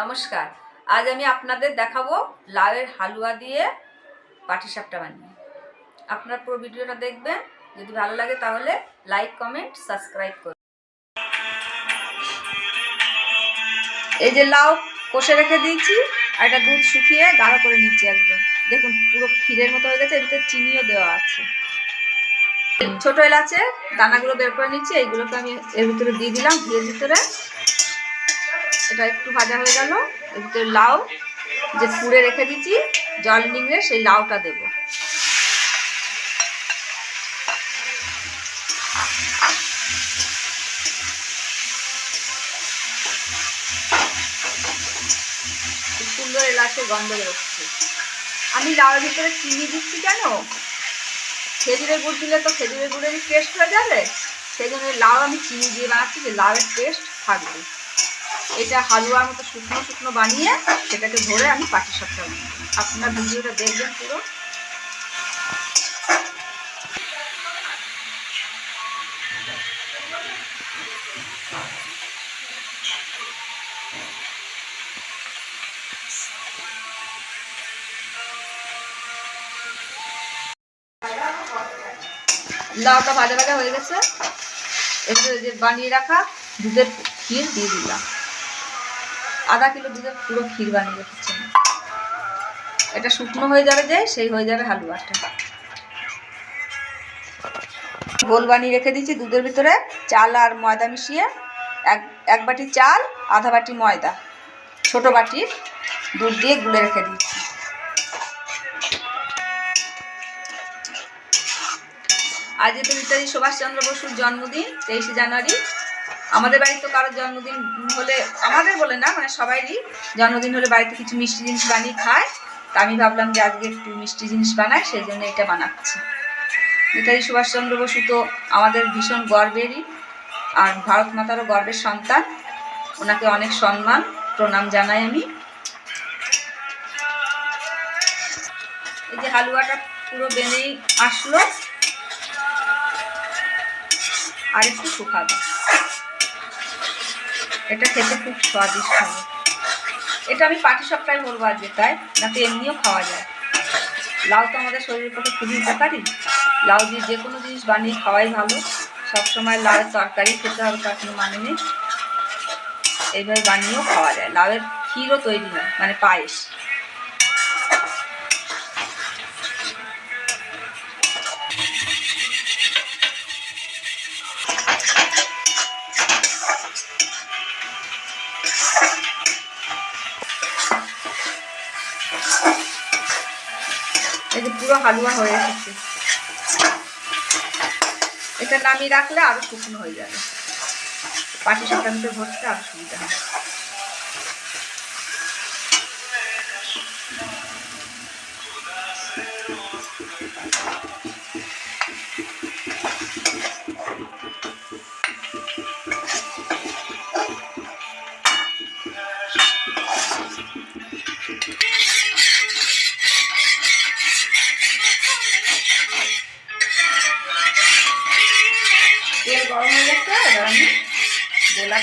নমস্কার। আজ আমি আপনাদের দেখাবো লাউয়ের হালুয়া দিয়ে পাটিসাপটা বানিয়ে। আপনারা পুরো ভিডিওটা দেখবেন। যদি ভালো লাগে তাহলে লাইক কমেন্ট সাবস্ক্রাইব করুন। এই যে লাউ কষে রেখে দিয়েছি আর এটা দুধ শুকিয়ে গাঢ় করে নিচ্ছি একদম। দেখুন, পুরো ক্ষীরের মতো হয়ে গেছে। ভিতরে চিনিও দেওয়া আছে। ছোট এলাচে দানাগুলো বের করে নিচ্ছি। এইগুলোকে আমি এর ভিতরে দিয়ে দিলাম। ঘিয়ের ভিতরে এটা একটু ভাজা হয়ে গেল। এর লাউ, যে পুড়ে রেখে দিয়েছি, জল নিংড়ে সেই লাউটা দেব। সুন্দর এলাচের গন্ধ বেরোচ্ছে। আমি লাউয়ের ভিতরে চিনি দিচ্ছি কেন? খেজুরের গুড় দিলে তো খেজুরের গুড়ের টেস্ট হয়ে যাবে। সেই জন্য লাউ আমি চিনি দিয়ে বানাচ্ছি যে লাউয়ের টেস্ট থাকবে। এটা হালুয়ার মতো শুকনো শুকনো বানিয়ে সেটাকে ধরে আমি পাটি সাপটা আপনার ভিডিওটা দেখবেন পুরো। লাউটা ভাজা ভাজা হয়ে গেছে। একটু যে বানিয়ে রাখা দুধের ক্ষীর দিয়ে দিলাম। আধা কিলো দুধের পুরো ক্ষীর বানিয়ে রেখেছি এটা শুকনো হয়ে যাবে যে, সেই হয়ে যাবে হালুয়াটা। গোল বানিয়ে রেখে দিয়েছি দুধের ভিতরে। চাল আর ময়দা মিশিয়ে, এক এক বাটি চাল, আধা বাটি ময়দা। ছোট বাটির দুধ দিয়ে গুলে রেখে দিয়েছি। আজ তো নেতাজি সুভাষচন্দ্র বসুর জন্মদিন, তেইশে জানুয়ারি। আমাদের বাড়িতে কারোর জন্মদিন হলে, আমাদের বলে না মানে সবাইরই জন্মদিন হলে বাড়িতে কিছু মিষ্টি জিনিস বানিয়ে খায়। তা আমি ভাবলাম যে আজকে একটু মিষ্টি জিনিস বানাই, সেই জন্য এটা বানাচ্ছি। নেতাজি সুভাষচন্দ্র বসু তো আমাদের ভীষণ গর্বেরই, আর ভারত মাতারও গর্বের সন্তান। ওনাকে অনেক সম্মান, প্রণাম জানাই আমি। এই যে হালুয়াটা পুরো বেনেই আসলো। আর একটু শুকাবে। এটা খেতে খুব স্বাদিষ্ট হবে এটা আমি পাটি সপ্তাহে বলব আজকে তাই তো এমনিও খাওয়া যায়। লাউ তো আমাদের শরীরের পক্ষে খুবই উপকারী। লাউ দিয়ে যে কোনো জিনিস বানিয়ে খাওয়াই ভালো। সবসময় লাউয়ের তরকারি খেতে হবে, তার কোনো মানে নেই। এইভাবে বানিয়েও খাওয়া যায়। লাউয়ের ক্ষীরও তৈরি হয় মানে পায়েস। পুরো হালুয়া হয়ে এসেছে। এটা নামিয়ে রাখলে আরও শুকনো হয়ে যাবে। পাটি সাপটাতে ভরতে আরও সুবিধা হবে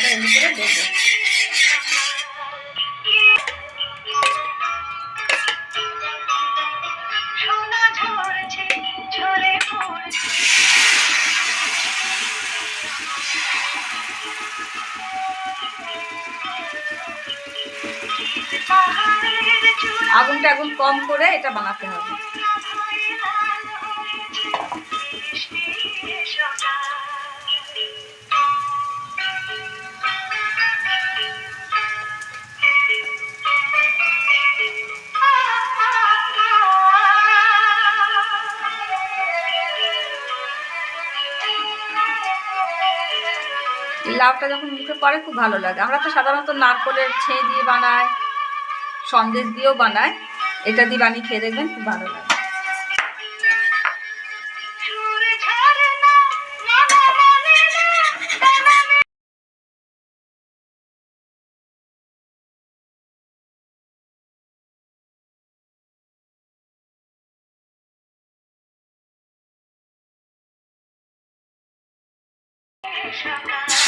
এমনি করে দেবো আগুনটা আগুন কম করে এটা বানাতে হবে। লাউটা যখন মুখে পড়ে, খুব ভালো লাগে। আমরা তো সাধারণত নারকলের ছেঁ দিয়ে বানাই, সন্দেশ দিয়েও বানাই। এটা দিয়ে বানিয়ে খেয়ে দেখবেন, খুব ভালো লাগে। সুর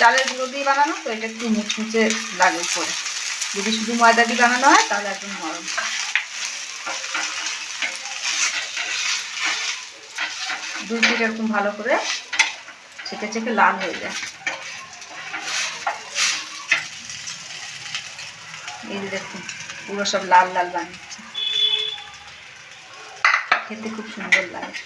চালের গুঁড়ো দিয়ে বানানো, তো এটা একটু মুচমুচে লাগে পরে যদি শুধু ময়দা দিয়ে বানানো হয়, তাহলে একদম নরম। দুধ পিঠ এরকম ভালো করে ছেঁকে ছেঁকে লাল হয়ে যায়। এই যে দেখুন পুরো সব লাল লাল বানিয়েছে। খেতে খুব সুন্দর লাগে।